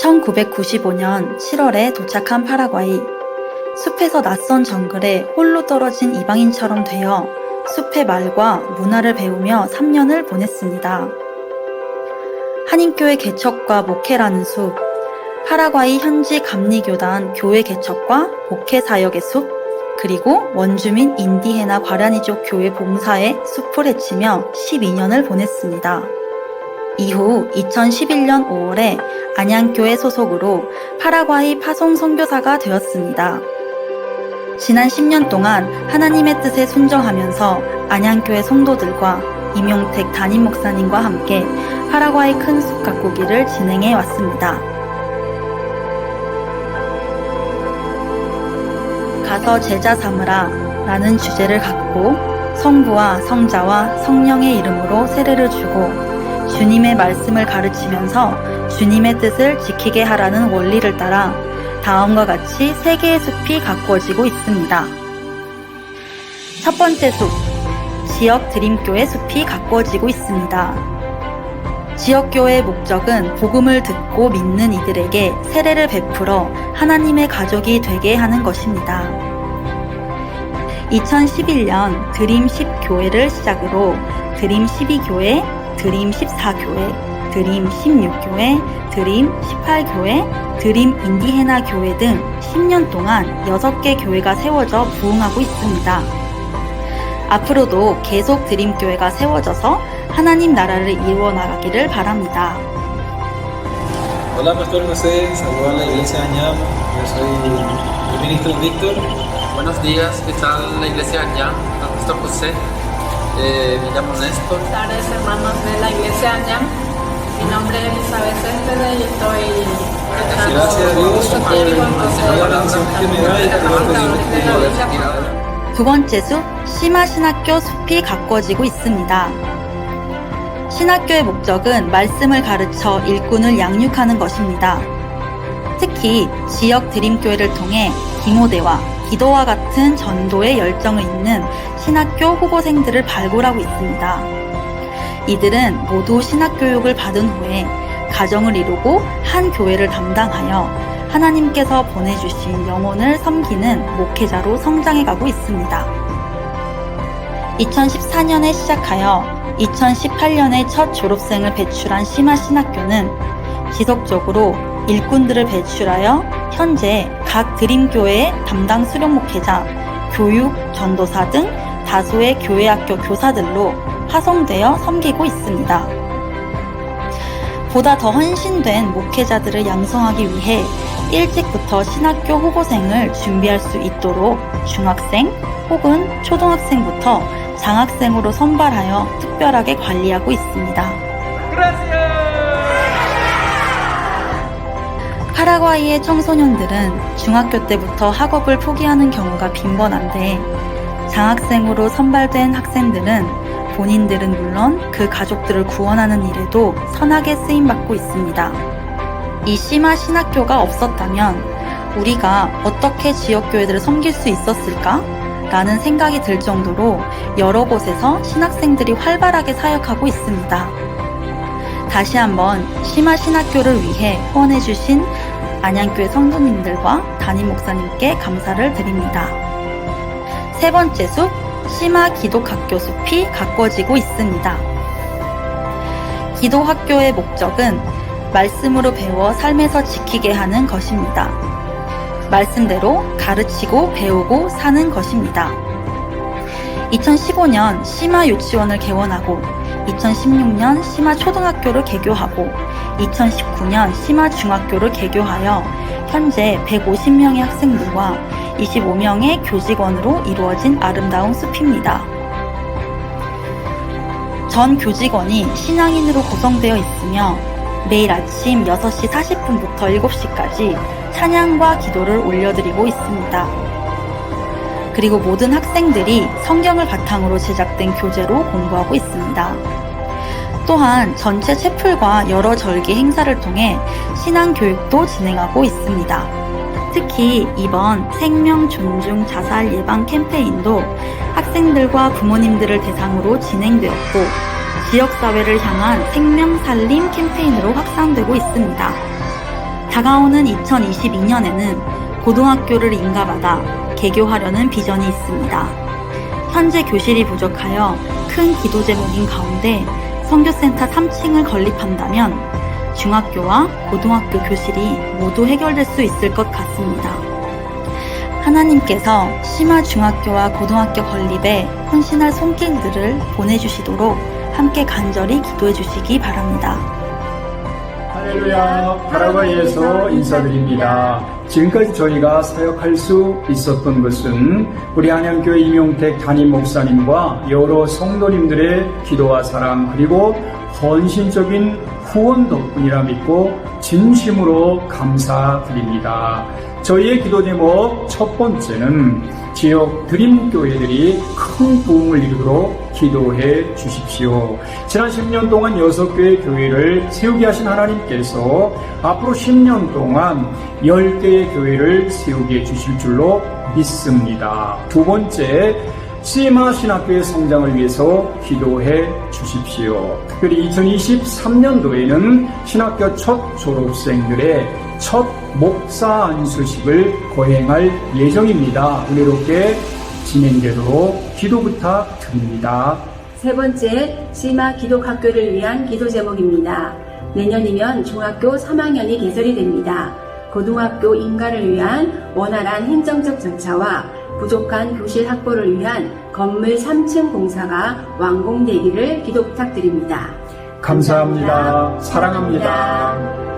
1995년 7월에 도착한 파라과이. 숲에서 낯선 정글에 홀로 떨어진 이방인처럼 되어 숲의 말과 문화를 배우며 3년을 보냈습니다. 한인교회 개척과 목회라는 숲, 파라과이 현지 감리교단 교회 개척과 목회 사역의 숲, 그리고 원주민 인디헤나 과라니족 교회 봉사의 숲을 헤치며 12년을 보냈습니다. 이후 2011년 5월에 안양교회 소속으로 파라과이 파송 선교사가 되었습니다. 지난 10년 동안 하나님의 뜻에 순종하면서 안양교회 성도들과 임용택 담임 목사님과 함께 파라과이 큰숲 가꾸기를 진행해 왔습니다. 가서 제자 삼으라 라는 주제를 갖고 성부와 성자와 성령의 이름으로 세례를 주고 주님의 말씀을 가르치면서 주님의 뜻을 지키게 하라는 원리를 따라 다음과 같이 세 개의 숲이 가꾸어지고 있습니다. 첫 번째 숲, 지역 드림교회 숲이 가꾸어지고 있습니다. 지역교회의 목적은 복음을 듣고 믿는 이들에게 세례를 베풀어 하나님의 가족이 되게 하는 것입니다. 2011년 드림 10교회를 시작으로 드림 12교회, 드림 14교회, 드림 16교회, 드림 18교회, 드림 인디헤나 교회 등 10년 동안 6개 교회가 세워져 부흥하고 있습니다. 앞으로도 계속 드림 교회가 세워져서 하나님 나라를 이루어 나가기를 바랍니다. Hola, Pastor José, saludos a la iglesia Añam. Yo soy el ministro Víctor. Buenos días, ¿qué tal la iglesia allá? Pastor José, Eh, me llamo Néstor. Buenas tardes, hermanos de la iglesia Añam. Mi nombre es Elizabeth Céspedes y estoy Gracias a Dios. 두 번째 숲, 심화 신학교 숲이 가꾸어지고 있습니다. 신학교의 목적은 말씀을 가르쳐 일꾼을 양육하는 것입니다. 특히 지역 드림교회를 통해 기모대와 기도와 같은 전도의 열정을 잇는 신학교 후보생들을 발굴하고 있습니다. 이들은 모두 신학교육을 받은 후에 가정을 이루고 한 교회를 담당하여 하나님께서 보내주신 영혼을 섬기는 목회자로 성장해가고 있습니다. 2014년에 시작하여 2018년에 첫 졸업생을 배출한 심화 신학교는 지속적으로 일꾼들을 배출하여 현재 각 드림교회 담당 수련 목회자, 교육, 전도사 등 다수의 교회학교 교사들로 파송되어 섬기고 있습니다. 보다 더 헌신된 목회자들을 양성하기 위해 일찍부터 신학교 후보생을 준비할 수 있도록 중학생 혹은 초등학생부터 장학생으로 선발하여 특별하게 관리하고 있습니다. 파라과이의 청소년들은 중학교 때부터 학업을 포기하는 경우가 빈번한데 장학생으로 선발된 학생들은 본인들은 물론 그 가족들을 구원하는 일에도 선하게 쓰임받고 있습니다. 이 심화 신학교가 없었다면 우리가 어떻게 지역교회들을 섬길 수 있었을까? 라는 생각이 들 정도로 여러 곳에서 신학생들이 활발하게 사역하고 있습니다. 다시 한번 심화 신학교를 위해 후원해 주신 안양교회 성도님들과 담임 목사님께 감사를 드립니다. 세 번째 숲, 심화 기독학교 숲이 가꿔지고 있습니다. 기도학교의 목적은 말씀으로 배워 삶에서 지키게 하는 것입니다. 말씀대로 가르치고 배우고 사는 것입니다. 2015년 심화 유치원을 개원하고 2016년 심화 초등학교를 개교하고 2019년 심화 중학교를 개교하여 현재 150명의 학생들과 25명의 교직원으로 이루어진 아름다운 숲입니다. 전 교직원이 신앙인으로 구성되어 있으며 매일 아침 6시 40분부터 7시까지 찬양과 기도를 올려드리고 있습니다. 그리고 모든 학생들이 성경을 바탕으로 제작된 교재로 공부하고 있습니다. 또한 전체 채플과 여러 절기 행사를 통해 신앙 교육도 진행하고 있습니다. 특히 이번 생명 존중 자살 예방 캠페인도 학생들과 부모님들을 대상으로 진행되었고 지역사회를 향한 생명 살림 캠페인으로 확산되고 있습니다. 다가오는 2022년에는 고등학교를 인가받아 개교하려는 비전이 있습니다. 현재 교실이 부족하여 큰 기도 제목인 가운데 선교센터 3층을 건립한다면 중학교와 고등학교 교실이 모두 해결될 수 있을 것 같습니다. 하나님께서 심화 중학교와 고등학교 건립에 헌신할 손길들을 보내주시도록 함께 간절히 기도해 주시기 바랍니다. 할렐루야, 파라과이에서 인사드립니다. 지금까지 저희가 사역할 수 있었던 것은 우리 한양교회 임용택 담임 목사님과 여러 성도님들의 기도와 사랑 그리고 헌신적인 후원 덕분이라 믿고 진심으로 감사드립니다. 저희의 기도 제목 첫 번째는 지역 드림 교회들이 큰 부흥을 이루도록 기도해 주십시오. 지난 10년 동안 6개의 교회를 세우게 하신 하나님께서 앞으로 10년 동안 10개의 교회를 세우게 해 주실 줄로 믿습니다. 두 번째, 시마 신학교의 성장을 위해서 기도해 주십시오. 특별히 2023년도에는 신학교 첫 졸업생들의 첫 목사 안수식을 거행할 예정입니다. 은혜롭게 진행되도록 기도 부탁드립니다. 세 번째, 시마 기독학교를 위한 기도 제목입니다. 내년이면 중학교 3학년이 개설이 됩니다. 고등학교 인가를 위한 원활한 행정적 절차와 부족한 교실 확보를 위한 건물 3층 공사가 완공되기를 기도 부탁드립니다. 감사합니다. 사랑합니다.